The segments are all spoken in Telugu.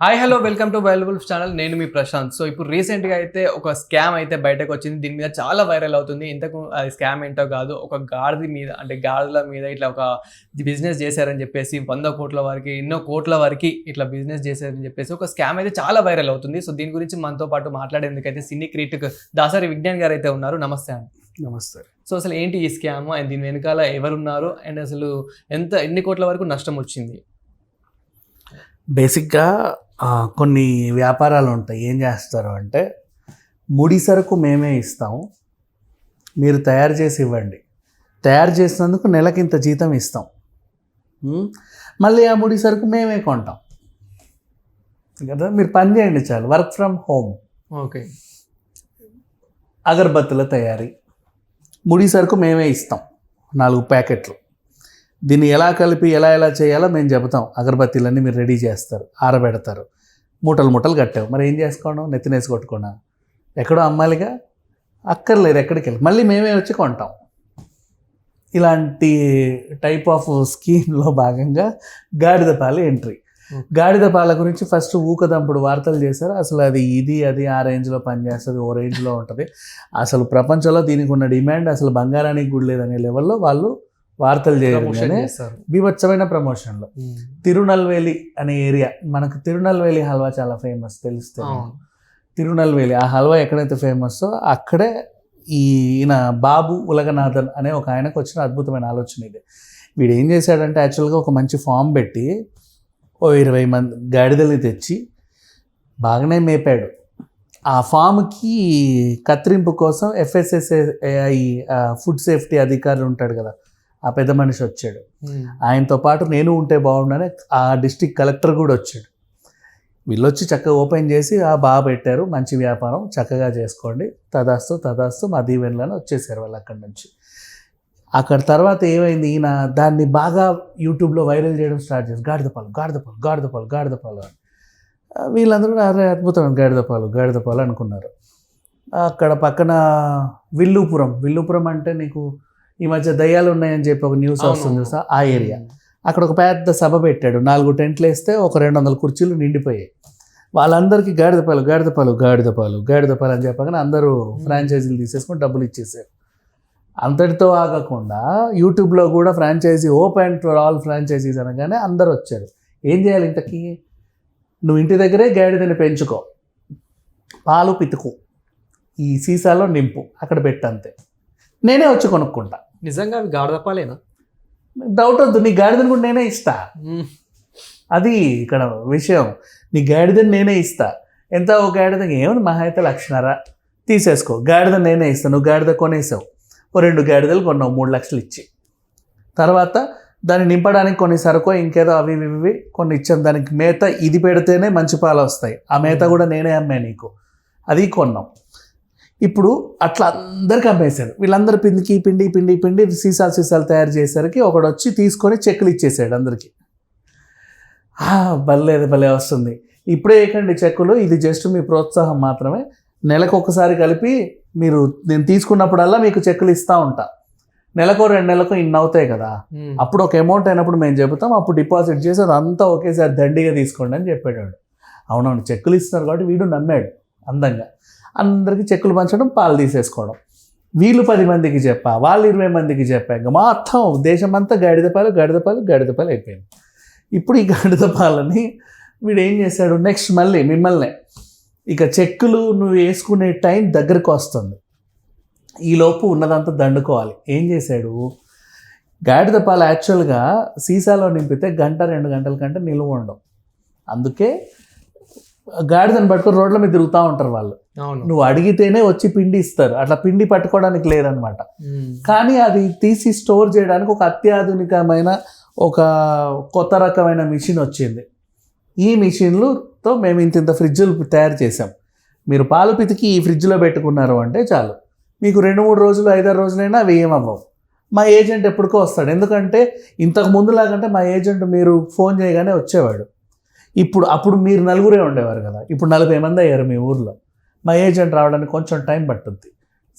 Hi hello welcome to వైలబుల్ channel నేను మీ ప్రశాంత్. సో ఇప్పుడు రీసెంట్గా అయితే ఒక స్కామ్ అయితే బయటకు వచ్చింది. దీని మీద చాలా వైరల్ అవుతుంది. ఇంతకు అది స్కామ్ ఏంటో కాదు. ఒక గాడిద మీద అంటే గాడిదల మీద ఇట్లా ఒక బిజినెస్ చేశారని చెప్పేసి వంద కోట్ల వరకు ఎన్నో కోట్ల వరకు ఇట్లా బిజినెస్ చేశారని చెప్పేసి ఒక స్కామ్ అయితే చాలా వైరల్ అవుతుంది. సో దీని గురించి మనతో పాటు మాట్లాడేందుకైతే సినీ క్రిటిక్ దాసరి విజ్ఞాన్ గారు అయితే ఉన్నారు. నమస్తే అండి. నమస్తే. సో అసలు ఏంటి ఈ స్కామ్ అండ్ దీని వెనకాల ఎవరున్నారు? అండ్ అసలు ఎంత ఎన్ని కోట్ల వరకు నష్టం వచ్చింది? బేసిక్గా కొన్ని వ్యాపారాలు ఉంటాయి. ఏం చేస్తారు అంటే ముడి సరుకు మేమే ఇస్తాము. మీరు తయారు చేసి ఇవ్వండి. తయారు చేసినందుకు నెలకి ఇంత జీతం ఇస్తాం. మళ్ళీ ఆ ముడి సరుకు మేమే కొంటాం. కదా మీరు పని చేయండి చాలు. Work from home. ఓకే. అగరబత్తుల తయారీ. ముడి సరుకు మేమే ఇస్తాం. నాలుగు ప్యాకెట్లు. దీన్ని ఎలా కలిపి ఎలా ఎలా చేయాలో మేము చెబుతాం. అగరబత్తీలన్నీ మీరు రెడీ చేస్తారు ఆరబెడతారు. మూటలు మూటలు కట్టావు. మరి ఏం చేసుకోవడం నెత్తినేసి కొట్టుకున్నా ఎక్కడో అమ్మాలిగా అక్కర్లేదు ఎక్కడికి వెళ్ళి. మళ్ళీ మేమే వచ్చి కొంటాం. ఇలాంటి టైప్ ఆఫ్ స్కీమ్లో భాగంగా గాడిద పాలు ఎంట్రీ. గాడిద పాల గురించి ఫస్ట్ ఊకదంపుడు వార్తలు చేశారు. అసలు అది ఇది అది ఆ రేంజ్లో పనిచేస్తుంది ఓ రేంజ్లో ఉంటుంది. అసలు ప్రపంచంలో దీనికి ఉన్న డిమాండ్ అసలు బంగారానికి కూడా లేదనే లెవెల్లో వాళ్ళు వార్తలు చేయగానే చేస్తారు. బీభత్సమైన ప్రమోషన్లు. తిరునల్వేలి అనే ఏరియా మనకు తిరునల్వేలి హల్వా చాలా ఫేమస్ తెలుస్తే. తిరునల్వేలి ఆ హల్వా ఎక్కడైతే ఫేమస్ అక్కడే ఈయన బాబు ఉలగనాథన్ అనే ఒక ఆయనకు వచ్చిన అద్భుతమైన ఆలోచన ఇది. వీడు ఏం చేశాడంటే యాక్చువల్గా ఒక మంచి ఫామ్ పెట్టి ఓ ఇరవై మంది గాడిదల్ని తెచ్చి బాగానే మేపాడు. ఆ ఫామ్కి కత్తిరింపు కోసం ఎఫ్ఎస్ఎస్ఏఐ ఫుడ్ సేఫ్టీ అధికారులు ఉంటాడు కదా ఆ పెద్ద మనిషి వచ్చాడు. ఆయనతో పాటు నేను ఉంటే బాగుండని ఆ డిస్టిక్ కలెక్టర్ కూడా వచ్చాడు. వీళ్ళు వచ్చి చక్కగా ఓపెన్ చేసి ఆ బాగా పెట్టారు మంచి వ్యాపారం చక్కగా చేసుకోండి తదాస్తు తదాస్తు మా దీవెనలను వచ్చేసారు వాళ్ళు అక్కడి నుంచి. అక్కడ తర్వాత ఏమైంది ఈయన దాన్ని బాగా యూట్యూబ్లో వైరల్ చేయడం స్టార్ట్ చేసి గాడిదపాలు గాడిదపాలు గాడిదపాలు గాడిదపాలు అని. వీళ్ళందరూ అరే అద్భుతం గాడిదపాలు గాడిదపాలు అనుకున్నారు. అక్కడ పక్కన విల్లుపురం విల్లుపురం అంటే నీకు ఈ మధ్య దయ్యాలు ఉన్నాయని చెప్పి ఒక న్యూస్. వస్తుంది చూసా ఆ ఏరియా. అక్కడ ఒక పెద్ద సభ పెట్టాడు. నాలుగు టెంట్లు వేస్తే ఒక రెండు వందల కుర్చీలు నిండిపోయాయి. వాళ్ళందరికీ గాడిదపాలు గాడిదపాలు గాడిదపాలు గాడిదపాలు అని చెప్పగానే అందరూ ఫ్రాంచైజీలు తీసేసుకొని డబ్బులు ఇచ్చేసారు అంతటితో ఆగకుండా యూట్యూబ్లో కూడా franchisee open for all franchisees అనగానే అందరూ వచ్చారు. ఏం చేయాలి ఇంతకీ? నువ్వు ఇంటి దగ్గరే గాడిదని పెంచుకో. పాలు పితుకు. ఈ సీసాలో నింపు. అక్కడ పెట్టంతే. నేనే వచ్చి కొనుక్కుంటా. నిజంగా అవి గాడిదపాలేనా డౌట్ వద్దు నీ గాడిదని కూడా నేనే ఇస్తా. అది ఇక్కడ విషయం. నీ గాడిదని నేనే ఇస్తా. ఎంత ఒక గాడిదకి ఏమని మహా అయితే లక్షన్నర తీసేసుకో. గాడిద నేనే ఇస్తాను నువ్వు గాడిద కొనేసావు. ఓ రెండు గాడిదలు కొన్నావు మూడు లక్షలు ఇచ్చి. తర్వాత దాన్ని నింపడానికి కొన్ని సరుకో ఇంకేదో అవి ఇవి కొన్ని ఇచ్చాం. దానికి మేత ఇది పెడితేనే మంచి పాలు వస్తాయి. ఆ మేత కూడా నేనే అమ్మా నీకు. అది కొన్నాం. ఇప్పుడు అట్లా అందరికి అమ్మేశాడు వీళ్ళందరూ పిండికి పిండి పిండి పిండి సీసాలు సీసాలు తయారు చేసేసరికి ఒకడు వచ్చి తీసుకొని చెక్కులు ఇచ్చేసాడు అందరికి. భలేదు భలే వస్తుంది. ఇప్పుడే వేయకండి చెక్కులు ఇది జస్ట్ మీ ప్రోత్సాహం మాత్రమే. నెలకు ఒకసారి కలిపి మీరు నేను తీసుకున్నప్పుడల్లా మీకు చెక్కులు ఇస్తూ ఉంటా. నెలకో రెండు నెలలకు ఇన్ని అవుతాయి కదా. అప్పుడు ఒక అమౌంట్ అయినప్పుడు మేము చెబుతాం అప్పుడు డిపాజిట్ చేసి అదంతా ఒకేసారి దండిగా తీసుకోండి అని చెప్పాడు. అవునవును చెక్కులు ఇస్తున్నారు కాబట్టి వీడు నమ్మాడు. అందంగా. అందరికీ చెక్కులు పంచడం పాలు తీసేసుకోవడం. వీళ్ళు పది మందికి చెప్పా వాళ్ళు ఇరవై మందికి చెప్పా. ఇంకా మొత్తం దేశం అంతా గాడిద పాలు గాడిద పాలు గాడిద పాలు అయిపోయింది. ఇప్పుడు ఈ గాడిద పాలని వీడు ఏం చేశాడు? నెక్స్ట్ మళ్ళీ మిమ్మల్ని. ఇక చెక్కులు నువ్వు వేసుకునే టైం దగ్గరకు వస్తుంది. ఈలోపు ఉన్నదంతా దండుకోవాలి. ఏం చేశాడు? గాడిద పాలు యాక్చువల్గా సీసాలో నింపితే గంట రెండు గంటల కంటే నిలువ ఉండవు. అందుకే గాడిదని పట్టుకొని రోడ్ల మీద తిరుగుతూ ఉంటారు వాళ్ళు. నువ్వు అడిగితేనే వచ్చి పిండి ఇస్తారు. అట్లా పిండి పట్టుకోవడానికి లేదనమాట కానీ అది తీసి స్టోర్ చేయడానికి ఒక అత్యాధునికమైన ఒక కొత్త రకమైన మిషన్ వచ్చింది. ఈ మిషన్లుతో మేము ఇంత ఇంత ఫ్రిడ్జ్లు తయారు చేసాం మీరు పాలు పితికి ఈ ఫ్రిడ్జ్లో పెట్టుకున్నారు అంటే చాలు. మీకు రెండు మూడు రోజులు ఐదారు రోజులైనా అవి ఏమవ్వవు. మా ఏజెంట్ ఎప్పటికో వస్తాడు. ఎందుకంటే ఇంతకు ముందులాగంటే మా ఏజెంట్ మీరు ఫోన్ చేయగానే వచ్చేవాడు. ఇప్పుడు అప్పుడు మీరు నలుగురే ఉండేవారు కదా. ఇప్పుడు నలభై మంది అయ్యారు మీ ఊర్లో. మా ఏజెంట్ రావడానికి కొంచెం టైం పట్టుద్ది.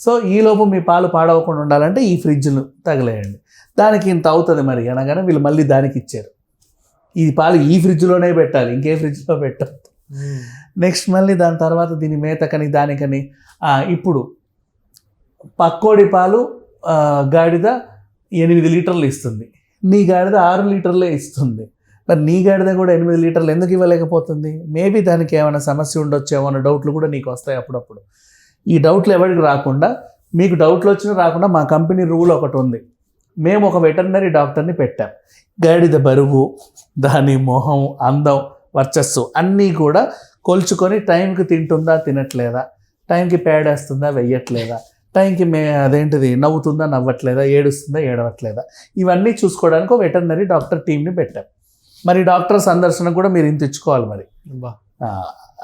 సో ఈలోపు మీ పాలు పాడవకుండా ఉండాలంటే ఈ ఫ్రిడ్జ్లు తగిలేయండి. దానికి ఇంత అవుతుంది మరి అనగానే వీళ్ళు మళ్ళీ దానికి ఇచ్చారు. ఈ పాలు ఈ ఫ్రిడ్జ్లోనే పెట్టాలి ఇంకే ఫ్రిడ్జ్లో పెట్టద్దు. నెక్స్ట్ మళ్ళీ దాని తర్వాత దీని మేతకని దానికని ఇప్పుడు పక్కోడి పాలు గాడిద ఎనిమిది లీటర్లు ఇస్తుంది. నీ గాడిద ఆరు లీటర్లే ఇస్తుంది. మరి నీ గాడిద కూడా ఎనిమిది లీటర్లు ఎందుకు ఇవ్వలేకపోతుంది? మేబీ దానికి ఏమైనా సమస్య ఉండొచ్చేమో అన్న డౌట్లు కూడా నీకు వస్తాయి అప్పుడప్పుడు. ఈ డౌట్లు ఎవరికి రాకుండా మీకు డౌట్లు వచ్చినా రాకుండా మా కంపెనీ రూల్ ఒకటి ఉంది. మేము ఒక వెటర్నరీ డాక్టర్ని పెట్టాం. గాడిద బరువు దాని మొహం అందం వర్చస్సు అన్నీ కూడా కొలుచుకొని టైంకి తింటుందా తినట్లేదా? టైంకి పేడేస్తుందా వెయ్యట్లేదా? టైంకి మే అదేంటిది నవ్వుతుందా నవ్వట్లేదా ఏడుస్తుందా ఏడవట్లేదా? ఇవన్నీ చూసుకోవడానికి ఒక వెటర్నరీ డాక్టర్ టీంని పెట్టాం. మరి డాక్టర్ సందర్శన కూడా మీరు ఇంత ఇచ్చుకోవాలి మరి.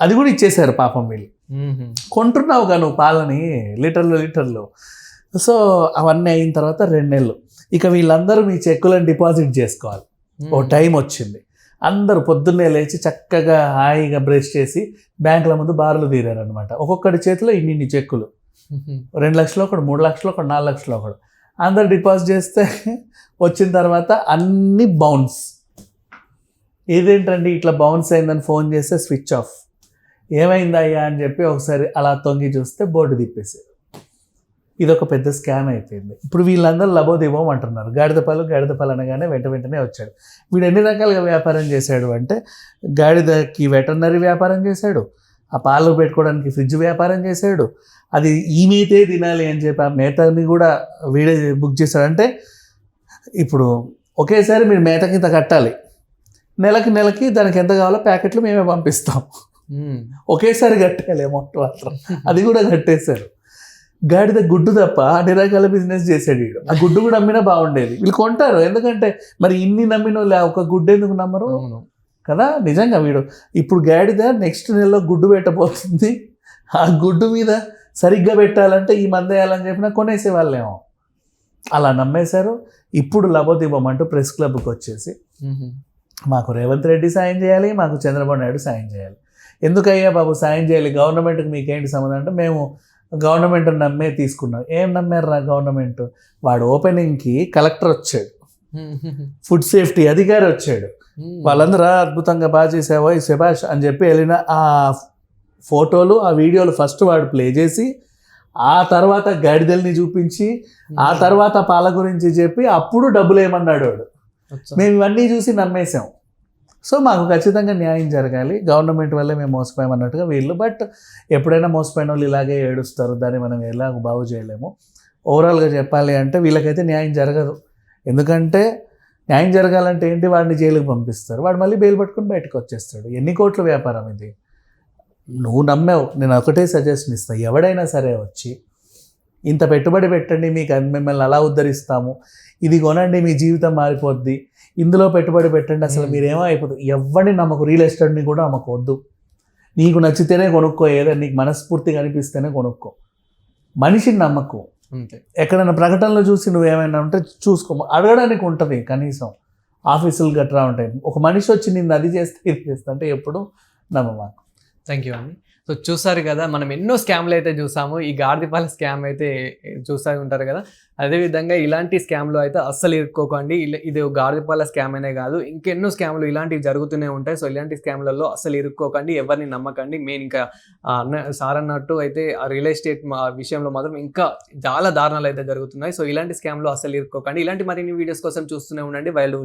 అది కూడా ఇచ్చేశారు పాపం వీళ్ళు. మ్మ్. కొంటున్నావుగా నువ్వు పాలని లీటర్లు లీటర్లు. సో అవన్నీ అయిన తర్వాత రెండు నెలలు. ఇక వీళ్ళందరూ మీ చెక్కులను డిపాజిట్ చేసుకోవాలి. ఓ టైం వచ్చింది. అందరూ పొద్దున్నే లేచి చక్కగా హాయిగా బ్రష్ చేసి బ్యాంకుల ముందు బార్లు తీరారనమాట ఒక్కొక్కడి చేతిలో ఇన్ని ఇన్ని చెక్కులు. రెండు లక్షలు ఒకటి మూడు లక్షలు ఒకటి నాలుగు లక్షలు ఒకటి అందరు డిపాజిట్ చేస్తే వచ్చిన తర్వాత అన్ని బౌన్స్. ఏదేంటండి ఇట్లా బౌన్స్ అయిందని ఫోన్ చేస్తే స్విచ్ ఆఫ్ ఏమైందయ్యా అని చెప్పి ఒకసారి అలా తొంగి చూస్తే బోర్డు తిప్పేశారు. ఇది ఒక పెద్ద స్కామ్ అయిపోయింది. ఇప్పుడు వీళ్ళందరూ లబోదిబోం అంటున్నారు. గాడిదపాలు గాడిదపాలు అనగానే వెంట వెంటనే వచ్చాడు. వీడు ఎన్ని రకాలుగా వ్యాపారం చేశాడు అంటే గాడిదకి వెటర్నరీ వ్యాపారం చేశాడు ఆ పాలు పెట్టుకోవడానికి ఫ్రిడ్జ్ వ్యాపారం చేశాడు అది ఈ మేతే తినాలి అని చెప్పి ఆ మేతని కూడా వీడే బుక్ చేశాడంటే ఇప్పుడు ఒకేసారి మీరు మేతకి ఇంత కట్టాలి. నెలకి నెలకి దానికి ఎంత కావాలో ప్యాకెట్లు మేమే పంపిస్తాం. ఒకేసారి కట్టేయాలి అమౌంట్ మాత్రం. అది కూడా కట్టేశారు. గాడిద గుడ్డు తప్ప అన్ని రకాల బిజినెస్ చేశాడు వీడు ఆ గుడ్డు కూడా అమ్మినా బాగుండేది. వీళ్ళు కొంటారు. ఎందుకంటే మరి ఇన్ని నమ్మిన ఒక గుడ్డు ఎందుకు నమ్మరు? కదా? నిజంగా వీడు. ఇప్పుడు గాడిద నెక్స్ట్ నెలలో గుడ్డు పెట్టబోతుంది. ఆ గుడ్డు మీద సరిగ్గా పెట్టాలంటే ఈ మంద వేయాలని చెప్పినా కొనేసే వాళ్ళేమో. అలా నమ్మేశారు. ఇప్పుడు లబోదిబం అంటూ ప్రెస్ క్లబ్కి వచ్చేసి. మాకు రేవంత్ రెడ్డి సాయం చేయాలి మాకు చంద్రబాబు నాయుడు సాయం చేయాలి ఎందుకయ్యా బాబు సాయం చేయాలి గవర్నమెంట్కి మీకేంటి సంబంధం అంటే మేము గవర్నమెంట్ నమ్మే తీసుకున్నాం ఏం నమ్మారా గవర్నమెంట్ వాడు ఓపెనింగ్కి కలెక్టర్ వచ్చాడు. ఫుడ్ సేఫ్టీ అధికారి వచ్చాడు. వాళ్ళందరూ అద్భుతంగా బాగా చేసావో ఈ శభాష్ అని చెప్పి వెళ్ళిన ఆ ఫోటోలు ఆ వీడియోలు ఫస్ట్ వాడు ప్లే చేసి ఆ తర్వాత గాడిదల్ని చూపించి ఆ తర్వాత పాల గురించి చెప్పి అప్పుడు డబ్బులు ఏమన్నాడు వాడు. మేము ఇవన్నీ చూసి నమ్మేశాం. సో మాకు ఖచ్చితంగా న్యాయం జరగాలి. గవర్నమెంట్ వల్లే మేము మోసపోయామన్నట్టుగా వీళ్ళు బట్ ఎప్పుడైనా మోసపోయిన వాళ్ళు ఇలాగే ఏడుస్తారు. దాన్ని మనం ఎలా బాగు చేయలేము. ఓవరాల్గా చెప్పాలి అంటే వీళ్ళకైతే న్యాయం జరగదు. ఎందుకంటే న్యాయం జరగాలంటే ఏంటి? వాడిని జైలుకి పంపిస్తారు. వాడు మళ్ళీ బెయిల్ పట్టుకుని బయటకు వచ్చేస్తాడు. ఎన్ని కోట్ల వ్యాపారం ఇది? నువ్వు నమ్మావు. నేను ఒకటే సజెషన్ ఇస్తాను ఎవడైనా సరే వచ్చి ఇంత పెట్టుబడి పెట్టండి మీకు అది మిమ్మల్ని అలా ఉద్ధరిస్తాము. ఇది కొనండి మీ జీవితం మారిపోద్ది. ఇందులో పెట్టుబడి పెట్టండి అసలు. మీరేమో అయిపోతుంది ఎవరిని నమ్మకు రియల్ ఎస్టేట్ని కూడా నమ్మకొద్దు నీకు నచ్చితేనే కొనుక్కో ఏదో నీకు మనస్ఫూర్తిగా అనిపిస్తేనే కొనుక్కో. మనిషిని నమ్మకు. ఎక్కడైనా ప్రకటనలో చూసి నువ్వేమైనా ఉంటే చూసుకో. అడగడానికి ఉంటుంది కనీసం. ఆఫీసులు గట్రా ఉంటాయి. ఒక మనిషి వచ్చి నిన్ను అది చేస్తే ఇది చేస్తే అంటే ఎప్పుడు నమ్మమాకు. థ్యాంక్ యూ అండి. సో చూసారు కదా మనం ఎన్నో స్కామ్లు అయితే చూసాము. ఈ గాడిపాల స్కామ్ అయితే చూస్తూ ఉంటారు కదా. అదేవిధంగా ఇలాంటి స్కామ్లు అయితే అస్సలు ఇరుక్కోకండి. ఇలా- ఇది గాడిపాల స్కామ్ అనే కాదు. ఇంకెన్నో స్కామ్లు ఇలాంటివి జరుగుతూనే ఉంటాయి. సో ఇలాంటి స్కామ్లలో అస్సలు ఇరుక్కోకండి. ఎవరిని నమ్మకండి. మెయిన్ ఇంకా అన్న సార్ అన్నట్టు అయితే ఆ రియల్ ఎస్టేట్ మా- విషయంలో మాత్రం ఇంకా చాలా దారుణాలు అయితే జరుగుతున్నాయి. సో ఇలాంటి స్కామ్లో అస్సలు ఇరుక్కోకండి. ఇలాంటి మరిన్ని వీడియోస్ కోసం చూస్తూనే ఉండండి. వైల్డ్